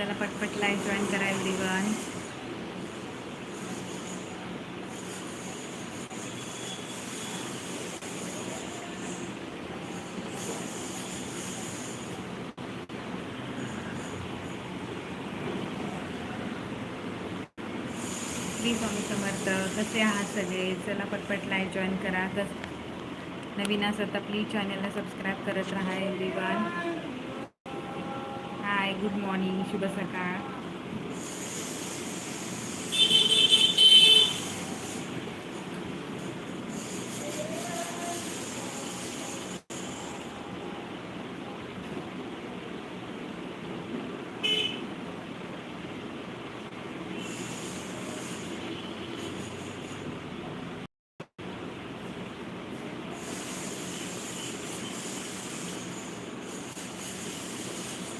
चला पटपट live join करा एव्हरीवन श्री स्वामी समर्थ कसे आहात सगळे? चला पटपट लाईव्ह जॉईन करा. कस नवीन असत तर प्लीज चॅनलला सबस्क्राईब करत राहा एव्हरीवन गुड मॉर्निंग शुभ सकाळ.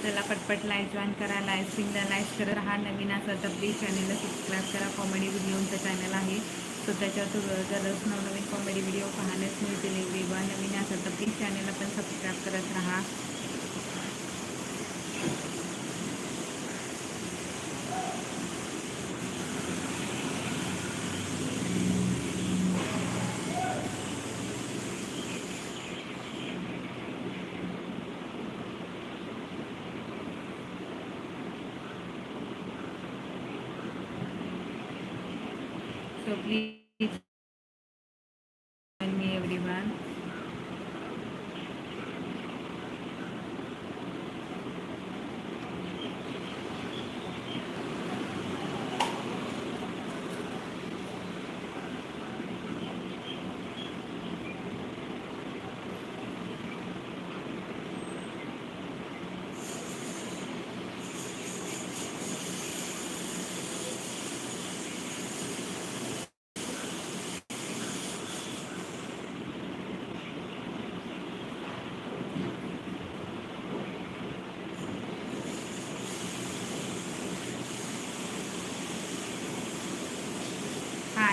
चला पटपट लाईव्ह जॉईन करा लाईव्ह स्ट्रीमला लाईव्ह करत राहा. नवीन असेल तर प्लीज चॅनलला सबस्क्राईब करा. कॉमेडी व्हिडिओचं चॅनल आहे. सो त्याच्यावर तुम्हाला दररोज नवनवीन कॉमेडी व्हिडिओ पाहण्यास मिळतील. वेगवेगळा नवीन असेल तर प्लीज चॅनलला पण सबस्क्राईब करत राहा. completely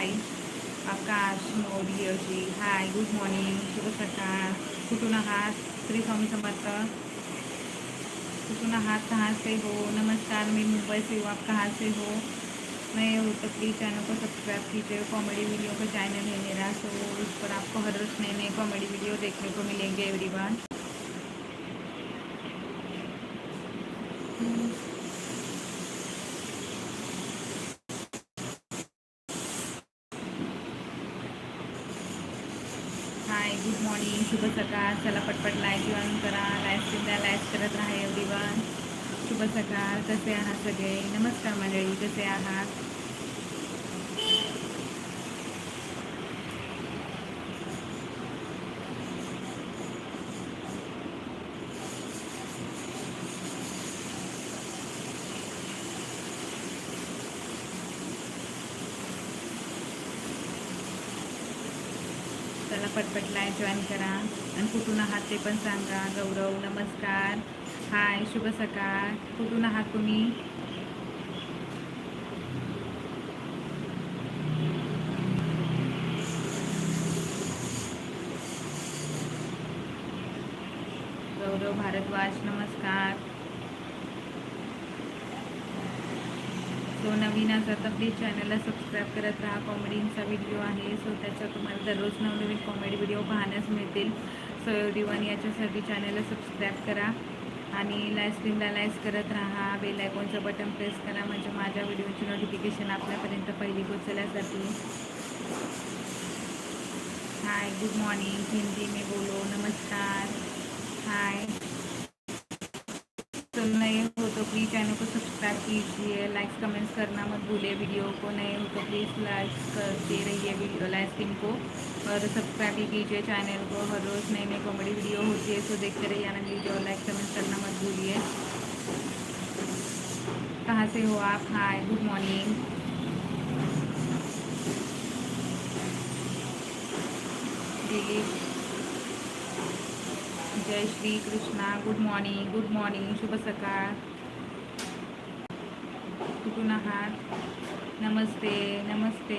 हाय आकाश मोदी अशी हाय गुड मॉर्निंग शुभ सकाळ कुठून आहात श्री स्वामी समर्थ कुठून आहात कहाँ से हो? नमस्कार मैं मुंबई से हूँ। आप कहाँ से हो? नए हो तो प्लीज़ चैनल को सब्सक्राइब कीजिए। कॉमेडी वीडियो का चैनल है मेरा सो उस पर आपको हर रोज नए नए कॉमेडी वीडियो देखने को मिलेंगे एवरीवन हाय गुड मॉर्निंग शुभ सकाळ. चला पटपट लाईव्ह जॉईन करा. लाईव्ह द्या लाईव्ह करत राहा एवढी शुभ सकाळ. कसे आहात सगळे? नमस्कार मंडळी कसे आहात? चला पटपट लाईव्ह जॉईन करा. आणि कुठून आहात ते पण सांगा. गौरव नमस्कार. हाय शुभ सकाळ. कुठून आहात तुम्ही? गौरव भारद्वाज नमस्कार सो नवीन असा तर प्लीज चॅनलला सबस्क्राईब करत राहा. कॉमेडींचा व्हिडिओ आहे सो त्याच्यात तुम्हाला दररोज नवनवीन कॉमेडी व्हिडिओ पाहण्यास मिळतील. सो एवढीवन याच्यासाठी चॅनलला सबस्क्राईब करा. आणि लाईव्ह लाईस करत राहा. बेल आयकॉनचं बटन प्रेस करा. म्हणजे माझ्या व्हिडिओची नोटिफिकेशन आपल्यापर्यंत पहिली पोचल्यासाठी हाय गुड मॉर्निंग हिंदी मी बोलो. नमस्कार. हाय प्लीज़ चैनल को सब्सक्राइब कीजिए लाइक्स कमेंट्स करना मत भूलिए वीडियो को, नए हो तो प्लीज़ लाइक करते रहिए वीडियो लाइव स्ट्रीम को और सब्सक्राइब भी कीजिए चैनल को। हर रोज़ नई नई कॉमेडी वीडियो होती है तो देखते रहिए आनंद वीडियो और लाइक कमेंट्स करना मत भूलिए। कहाँ से हो आप? हाय गुड मॉर्निंग जय Shri Krishna good morning good morning शुभ सकाळ। कुठून आहात नमस्ते नमस्ते।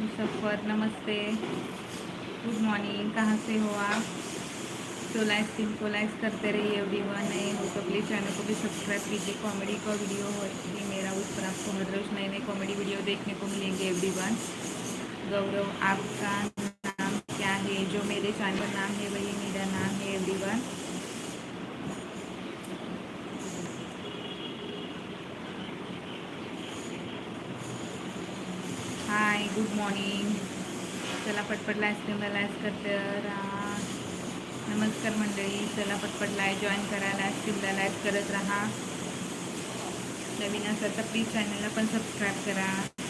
मुसफ्फर, नमस्ते। गुड मॉर्निंग कहाँ से हो आप? तो लाइक स्ट्रीम को लाइक करते रहिए एवरी वन नए हो तो प्लीज़ चैनल को भी सब्सक्राइब कीजिए। कॉमेडी का वीडियो हो कि मेरा उस पर आपको हर रोज नए नए कॉमेडी वीडियो देखने को मिलेंगे एवरी वन गौरव, आपका नाम क्या है? जो मेरे चैनल नाम है, वही मेरा नाम है एवरी वन गुड मॉर्निंग. चला पटपट लाईव्ह स्ट्रीमला करते राहा नमस्कार मंडळी. चला पटपट लाईव्ह जॉईन करा लाईव्ह स्ट्रीमला करत राहा. नवीन असं तर प्लीज चॅनलला पण सबस्क्राईब करा.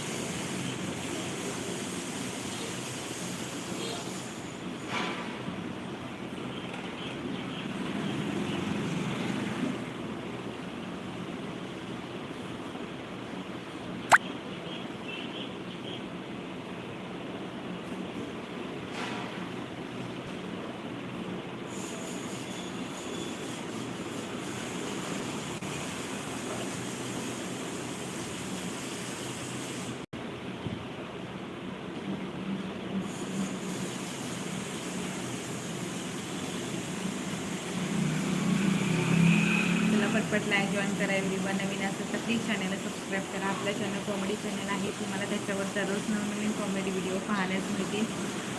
पटला जॉईन करायला किंवा नवीन असेल तर प्लीज चॅनलला सबस्क्राईब करा. आपला चॅनल कॉमेडी चॅनल आहे. तुम्हाला त्याच्यावर दररोज नवनवीन कॉमेडी व्हिडिओ पाहण्यास मिळतील.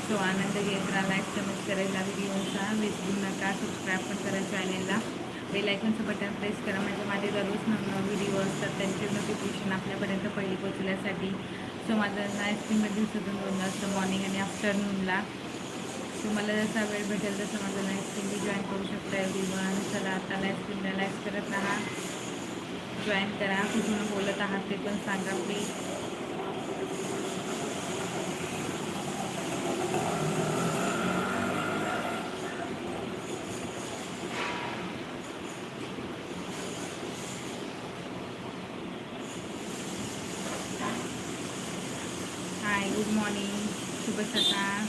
सो आनंद घेत राहा. लाईक कमेंट करायला व्हिडिओचा विसरू नका. सबस्क्राईब पण करा चॅनेलला बेलायकनचं बटन प्रेस करा. म्हणजे माझे दररोज नवनवीन व्हिडिओ असतात. त्यांचे नोटिफिकेशन आपल्यापर्यंत पहिली पोचल्यासाठी सो माझं लाईव्ह म्हणजे सुद्धा दिवसातून दोन असतं मॉर्निंग आणि आफ्टरनूनला तुम्हाला जसा वेळ भेटेल तसं माझं लाईफ स्ट्रीम जॉईन करू शकता एव्हरी वन चला आता लाईफ स्ट्रीमला लाईफ करत राहा. जॉईन करा. कुठून बोलत आहात ते पण सांगा प्लीज हाय गुड मॉर्निंग शुभ सकाळ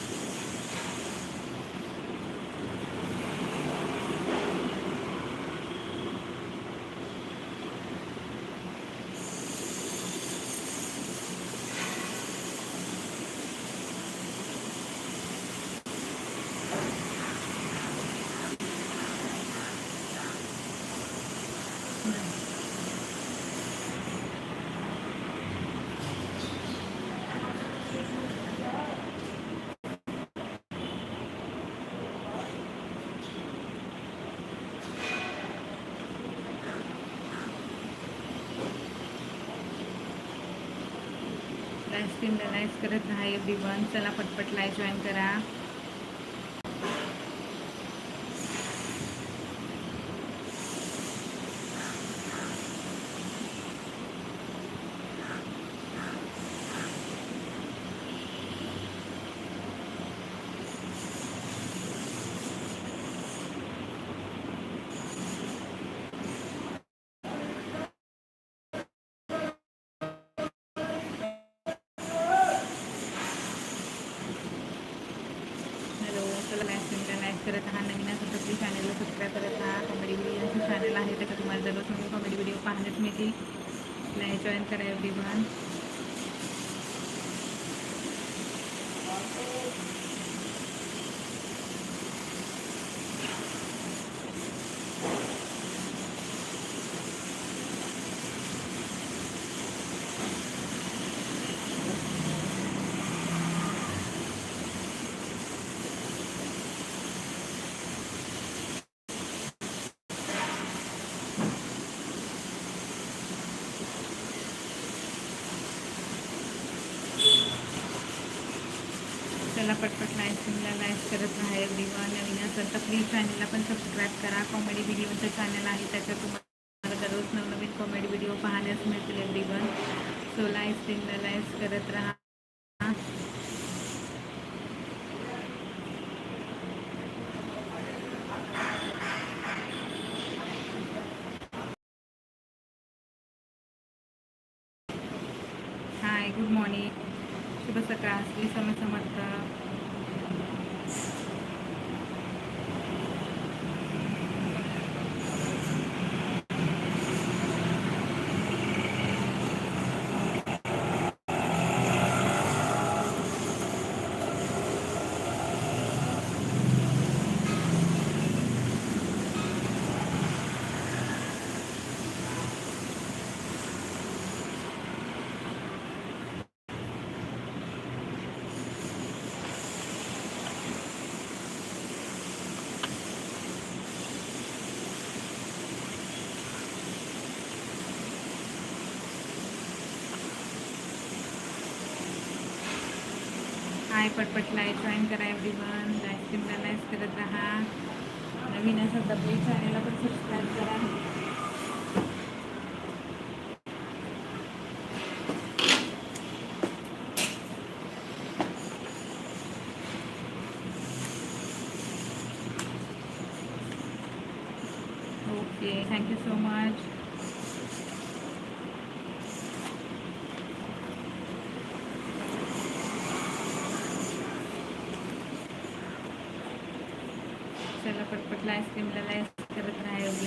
लाईव्ह स्ट्रीमला लाईव्ह करत नाही एव्हरी वन चला पटपट लाईव्ह जॉईन करा. हॅलो चला लाईव्ह स्ट्रीमला करत आहात नवीन असेल तर प्लीज चॅनलला सबस्क्राईब करत आहात कॉमेडी व्हिडिओ चॅनल आहे त्याच्यात तुम्हाला दररोज तुम्ही कॉमेडी व्हिडिओ पाहण्यात मिळतील. नाही जॉईन करा एव्हरी वन चला पटपट लाईव्ह स्ट्रीमला लाईव्ह करत राहा एव्हरी वन नवीन असेल तर प्लीज चॅनलला पण सबस्क्राईब करा. कॉमेडी व्हिडिओचं चॅनल आहे त्याच्यात तुम्हाला दररोज नवनवीन कॉमेडी व्हिडिओ पाहण्यास मिळतील एव्हरी वन सो लाईव्ह स्ट्रीमला करत राहा. हाय पटपट लाईक जॉईन करा एव्हरी वन स्ट्रीमला लाईक करत राहा। नवीन असं प्लीज़ चॅनलला पण सबस्क्राईब करा ओके थँक्यू सो मच चला पटपट आईस्क्रीमला लाईक करत राहा एवढी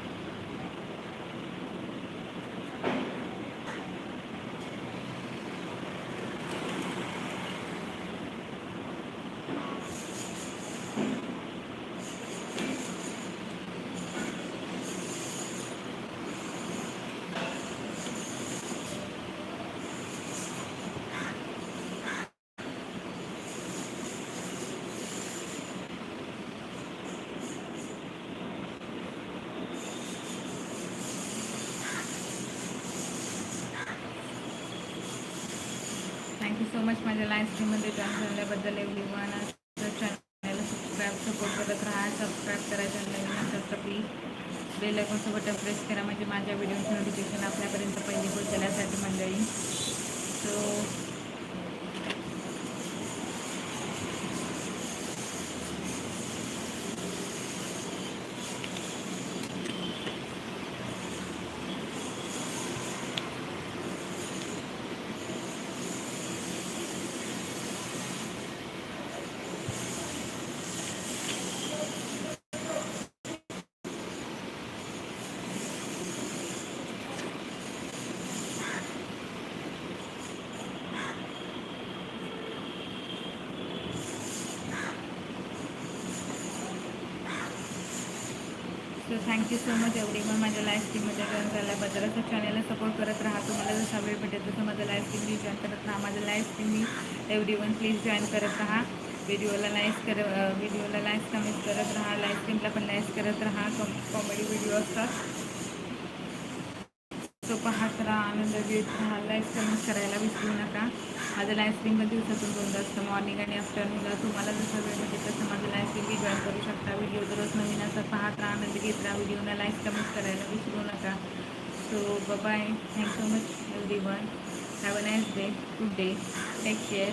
मच माझ्या लाईव्ह स्ट्रीममध्ये जॉईन झाल्याबद्दल एवढी वन चॅनलला सबस्क्राईब सपोर्ट करत राहा. सबस्क्राईब करायचं नवीन असेल तर प्लीज बेल आयकॉनचं बटन प्रेस करा. म्हणजे माझ्या व्हिडिओचं नोटिफिकेशन आपल्यापर्यंत पहिली पोहोचण्यासाठी मंडळी. सो थँक्यू सो मच एवढी पण माझ्या लाईव्ह स्ट्रीममध्ये जॉईन झाल्याबद्दल असं चॅनलला सपोर्ट करत राहा. तुम्हाला जसा वेळ भेटेल तसं माझं लाईव्ह स्ट्रीम मी जॉईन करत राहा. माझं लाईव्ह स्ट्रीम मी एवढी वन प्लीज जॉईन करत राहा. व्हिडिओला लाईक्स कर व्हिडिओला लाईक्स कमेंट करत राहा. लाईव्ह स्ट्रीमला पण लाईक्स करत राहा. कॉम कॉमेडी व्हिडिओ असतात. तो पाहत राहा आनंद घेत राहा. लाईक कमेंट करायला विसरू नका. माझं लाईव्ह दिवसातून दोनदा असतं. मॉर्निंग आणि आफ्टरनूनला तुम्हाला जसं वेळ म्हणजे तसं माझं लाईव्ह स्ट्रीम बी जॉईन करू शकता. व्हिडिओ दररोज नवीन असं पाहत राहा आनंद घेत राहा. व्हिडिओला लाईक कमेंट करायला विसरू नका. So bye thank so much everyone have a nice day good day take care